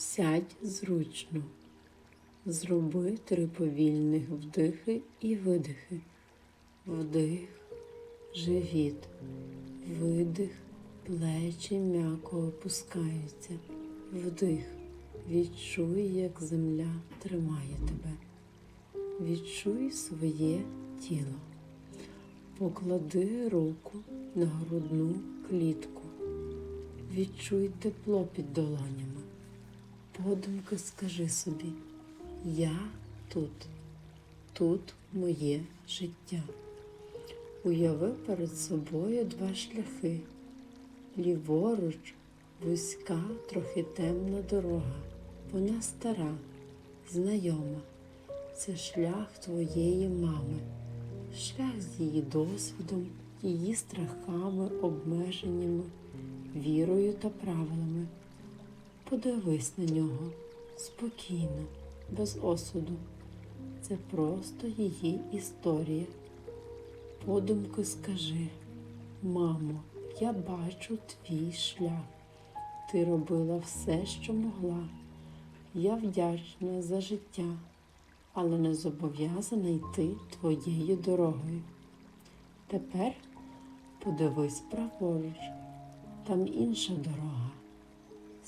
Сядь зручно. Зроби три повільних вдихи і видихи. Вдих, живіт, видих, плечі м'яко опускаються. Вдих. Відчуй, як земля тримає тебе. Відчуй своє тіло. Поклади руку на грудну клітку. Відчуй тепло під долонями. Подумки скажи собі, я тут, тут моє життя. Уяви перед собою два шляхи. Ліворуч вузька, трохи темна дорога. Вона стара, знайома. Це шлях твоєї мами, шлях з її досвідом, її страхами, обмеженнями, вірою та правилами. Подивись на нього спокійно, без осуду. Це просто її історія. Подумки скажи, мамо, я бачу твій шлях. Ти робила все, що могла. Я вдячна за життя, але не зобов'язана йти твоєю дорогою. Тепер подивись праворуч, там інша дорога,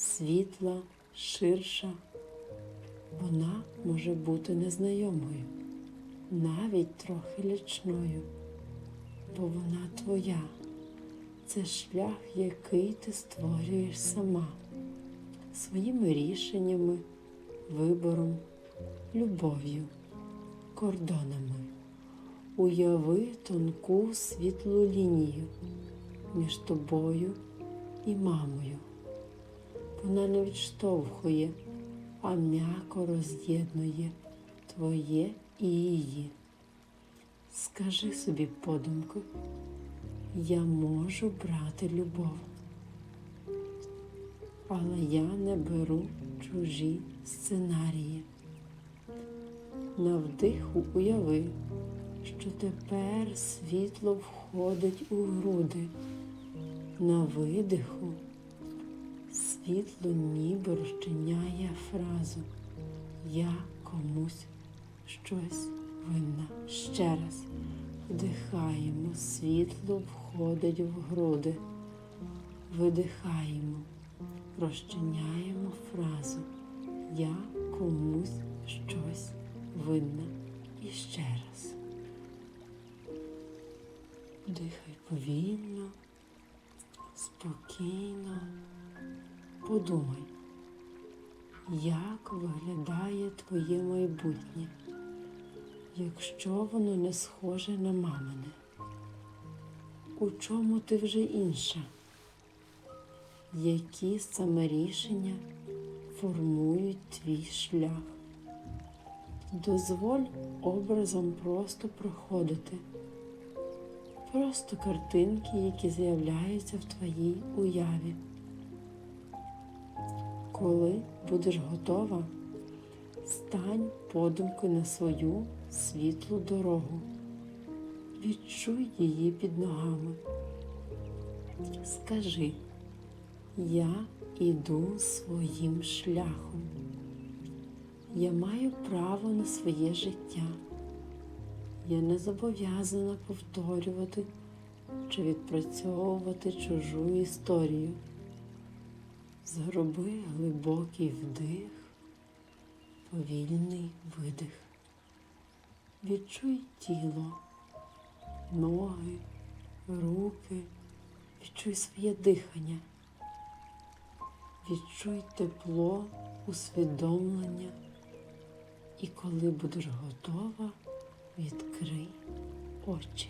світла, ширша. Вона може бути незнайомою, навіть трохи лячною, бо вона твоя. Це шлях, який ти створюєш сама своїми рішеннями, вибором, любов'ю, кордонами. Уяви тонку світлу лінію між тобою і мамою. Вона не відштовхує, а м'яко роз'єднує твоє і її. Скажи собі подумки, я можу брати любов, але я не беру чужі сценарії. На вдиху уяви, що тепер світло входить у груди. На видиху світло ніби розчиняє фразу Я комусь щось винна. Ще раз вдихаємо, світло входить в груди. Видихаємо, розчиняємо фразу Я комусь щось винна. І ще раз. Дихай повільно, спокійно. Подумай, як виглядає твоє майбутнє, якщо воно не схоже на мамине? У чому ти вже інша? Які саме рішення формують твій шлях? Дозволь образом просто проходити, просто картинки, які з'являються в твоїй уяві. Коли будеш готова, стань подумкою на свою світлу дорогу. Відчуй її під ногами. Скажи, я іду своїм шляхом. Я маю право на своє життя. Я не зобов'язана повторювати чи відпрацьовувати чужу історію. Зроби глибокий вдих, повільний видих. Відчуй тіло, ноги, руки, відчуй своє дихання, відчуй тепло, усвідомлення. І коли будеш готова, відкрий очі.